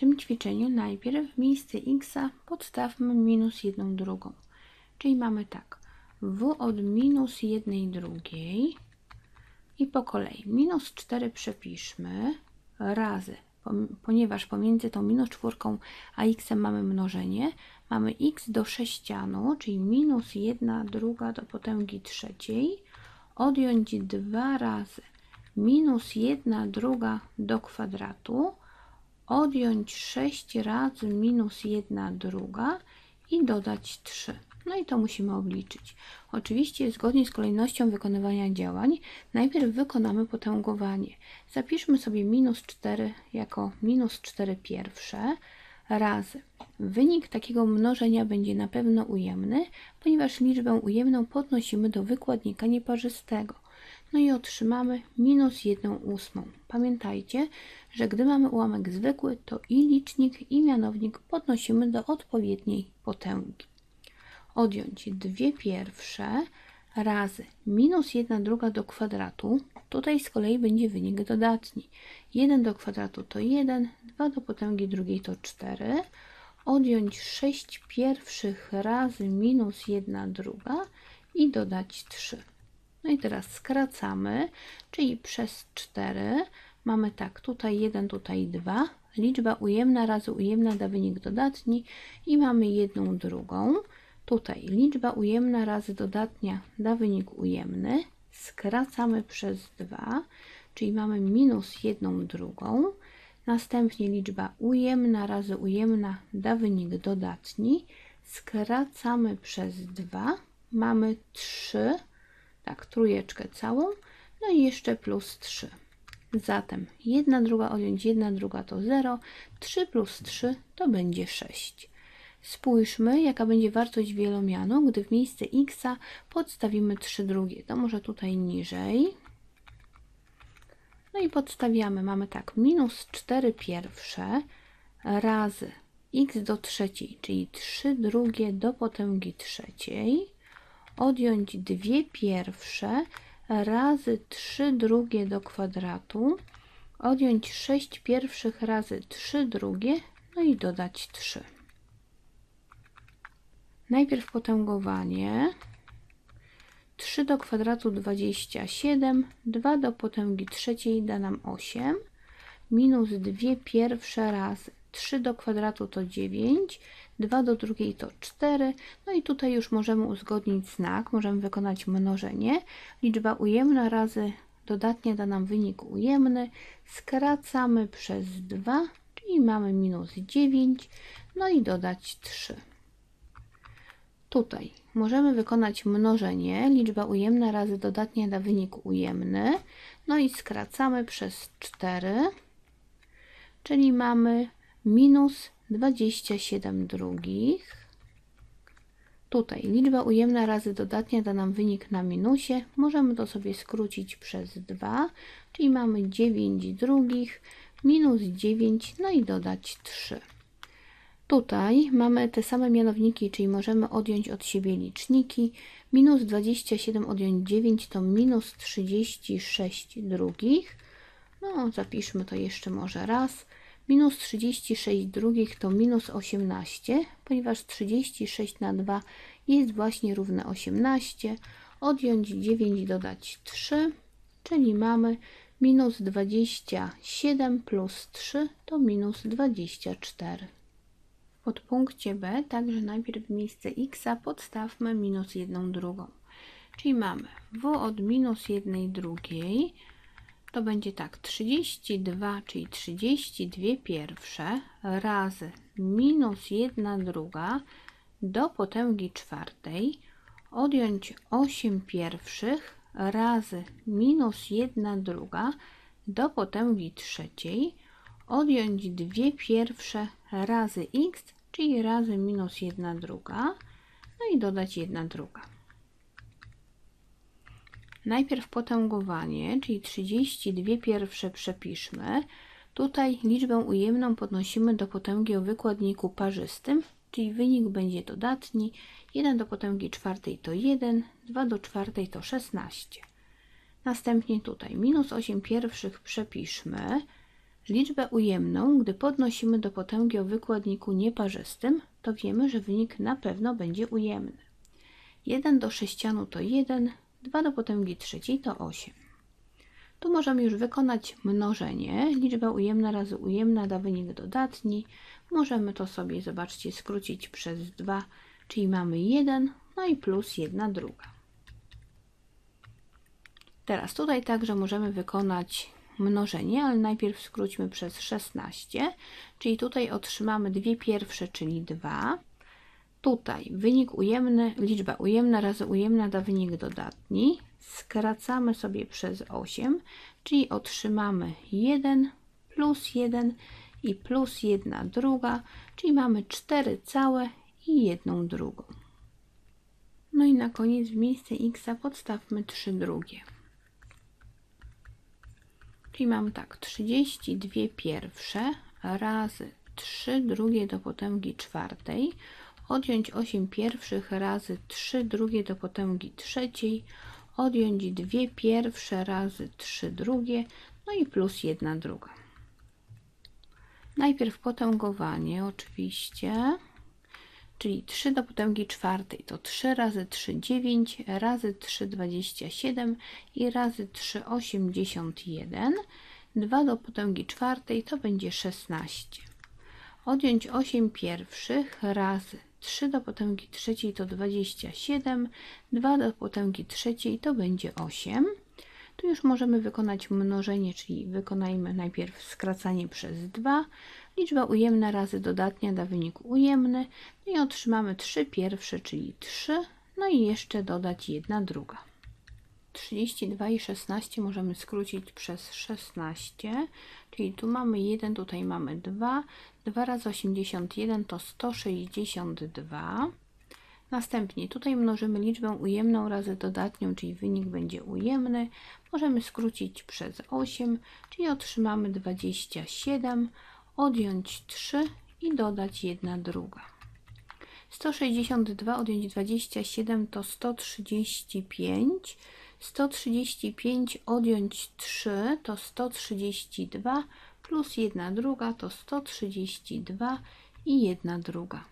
tym ćwiczeniu najpierw w miejsce x podstawmy minus jedną drugą. Czyli mamy tak, w od minus jednej drugiej i po kolei. Minus 4 przepiszmy razy, ponieważ pomiędzy tą minus czwórką a x mamy mnożenie, mamy x do sześcianu, czyli minus 1 druga do potęgi trzeciej, odjąć dwa razy. Minus 1 druga do kwadratu, odjąć 6 razy minus 1 druga i dodać 3. No i to musimy obliczyć. Oczywiście zgodnie z kolejnością wykonywania działań najpierw wykonamy potęgowanie. Zapiszmy sobie minus 4 jako minus 4 pierwsze razy. Wynik takiego mnożenia będzie na pewno ujemny, ponieważ liczbę ujemną podnosimy do wykładnika nieparzystego. No i otrzymamy minus 1 ósmą. Pamiętajcie, że gdy mamy ułamek zwykły, to i licznik, i mianownik podnosimy do odpowiedniej potęgi. Odjąć dwie pierwsze razy minus 1 druga do kwadratu. Tutaj z kolei będzie wynik dodatni. 1 do kwadratu to 1, 2 do potęgi drugiej to 4. Odjąć 6 pierwszych razy minus 1 druga i dodać 3. No i teraz skracamy, czyli przez 4 mamy tak, tutaj 1, tutaj 2. Liczba ujemna razy ujemna da wynik dodatni i mamy jedną drugą. Tutaj liczba ujemna razy dodatnia da wynik ujemny. Skracamy przez 2, czyli mamy minus jedną drugą. Następnie liczba ujemna razy ujemna da wynik dodatni. Skracamy przez 2, mamy 3 tak, trójeczkę całą, no i jeszcze plus 3. Zatem 1 druga odjąć 1 druga to 0, 3 plus 3 to będzie 6. Spójrzmy, jaka będzie wartość wielomianu, gdy w miejsce x podstawimy 3 drugie. To może tutaj niżej. No i podstawiamy, mamy tak, minus 4 pierwsze razy x do trzeciej, czyli 3 drugie do potęgi trzeciej odjąć dwie pierwsze razy 3 drugie do kwadratu, odjąć 6 pierwszych razy 3 drugie, no i dodać 3. Najpierw potęgowanie. 3 do kwadratu 27, 2 do potęgi trzeciej da nam 8, minus 2 pierwsze razy 3 do kwadratu to 9, 2 do drugiej to 4. No i tutaj już możemy uzgodnić znak, możemy wykonać mnożenie. Liczba ujemna razy dodatnie da nam wynik ujemny. Skracamy przez 2, czyli mamy minus 9, no i dodać 3. Tutaj możemy wykonać mnożenie. Liczba ujemna razy dodatnie da wynik ujemny. No i skracamy przez 4, czyli mamy minus 27 drugich. Tutaj liczba ujemna razy dodatnia da nam wynik na minusie. Możemy to sobie skrócić przez 2, czyli mamy 9 drugich minus 9, no i dodać 3. Tutaj mamy te same mianowniki, czyli możemy odjąć od siebie liczniki. Minus 27 odjąć 9 to minus 36 drugich. No, zapiszmy to jeszcze może raz. Minus 36 drugich to minus 18, ponieważ 36 na 2 jest właśnie równe 18. Odjąć 9 dodać 3, czyli mamy minus 27 plus 3 to minus 24. W podpunkcie B także najpierw miejsce x podstawmy minus 1 drugą. Czyli mamy w od minus 1 drugiej to będzie tak 32, czyli 32 pierwsze razy minus 1 druga do potęgi czwartej. Odjąć 8 pierwszych razy minus 1 druga do potęgi trzeciej. Odjąć 2 pierwsze razy x, czyli razy minus 1 druga, no i dodać 1 druga. Najpierw potęgowanie, czyli 32 pierwsze przepiszmy. Tutaj liczbę ujemną podnosimy do potęgi o wykładniku parzystym, czyli wynik będzie dodatni. 1 do potęgi czwartej to 1, 2 do czwartej to 16. Następnie tutaj minus 8 pierwszych przepiszmy liczbę ujemną, gdy podnosimy do potęgi o wykładniku nieparzystym, to wiemy, że wynik na pewno będzie ujemny. 1 do sześcianu to 1, 2 do potęgi trzeciej to 8. Tu możemy już wykonać mnożenie. Liczba ujemna razy ujemna da wynik dodatni. Możemy to sobie, zobaczcie, skrócić przez 2, czyli mamy 1, no i plus 1 druga. Teraz tutaj także możemy wykonać mnożenie, ale najpierw skróćmy przez 16, czyli tutaj otrzymamy dwie pierwsze, czyli 2. Tutaj wynik ujemny, liczba ujemna razy ujemna da wynik dodatni. Skracamy sobie przez 8, czyli otrzymamy 1 plus 1 i plus 1 druga, czyli mamy 4 całe i 1 drugą. No i na koniec w miejsce x podstawmy 3 drugie. Czyli mam tak, 32 pierwsze razy 3 drugie do potęgi czwartej, odjąć 8 pierwszych razy 3 drugie do potęgi trzeciej, odjąć 2 pierwsze razy 3 drugie, no i plus 1 druga. Najpierw potęgowanie oczywiście, czyli 3 do potęgi czwartej to 3 razy 3 9, razy 3 27 i razy 3 81. 2 do potęgi czwartej to będzie 16. Odjąć 8 pierwszych razy 3 do potęgi trzeciej to 27, 2 do potęgi trzeciej to będzie 8. Tu już możemy wykonać mnożenie, czyli wykonajmy najpierw skracanie przez 2. Liczba ujemna razy dodatnia da wynik ujemny. No i otrzymamy 3 pierwsze, czyli 3. No i jeszcze dodać 1 druga. 32 i 16 możemy skrócić przez 16, czyli tu mamy 1, tutaj mamy 2. 2 razy 81 to 162. Następnie tutaj mnożymy liczbę ujemną razy dodatnią, czyli wynik będzie ujemny. Możemy skrócić przez 8, czyli otrzymamy 27, odjąć 3 i dodać 1 druga. 162 odjąć 27 to 135. 135 odjąć 3 to 132 plus 1 druga to 132 i 1 druga.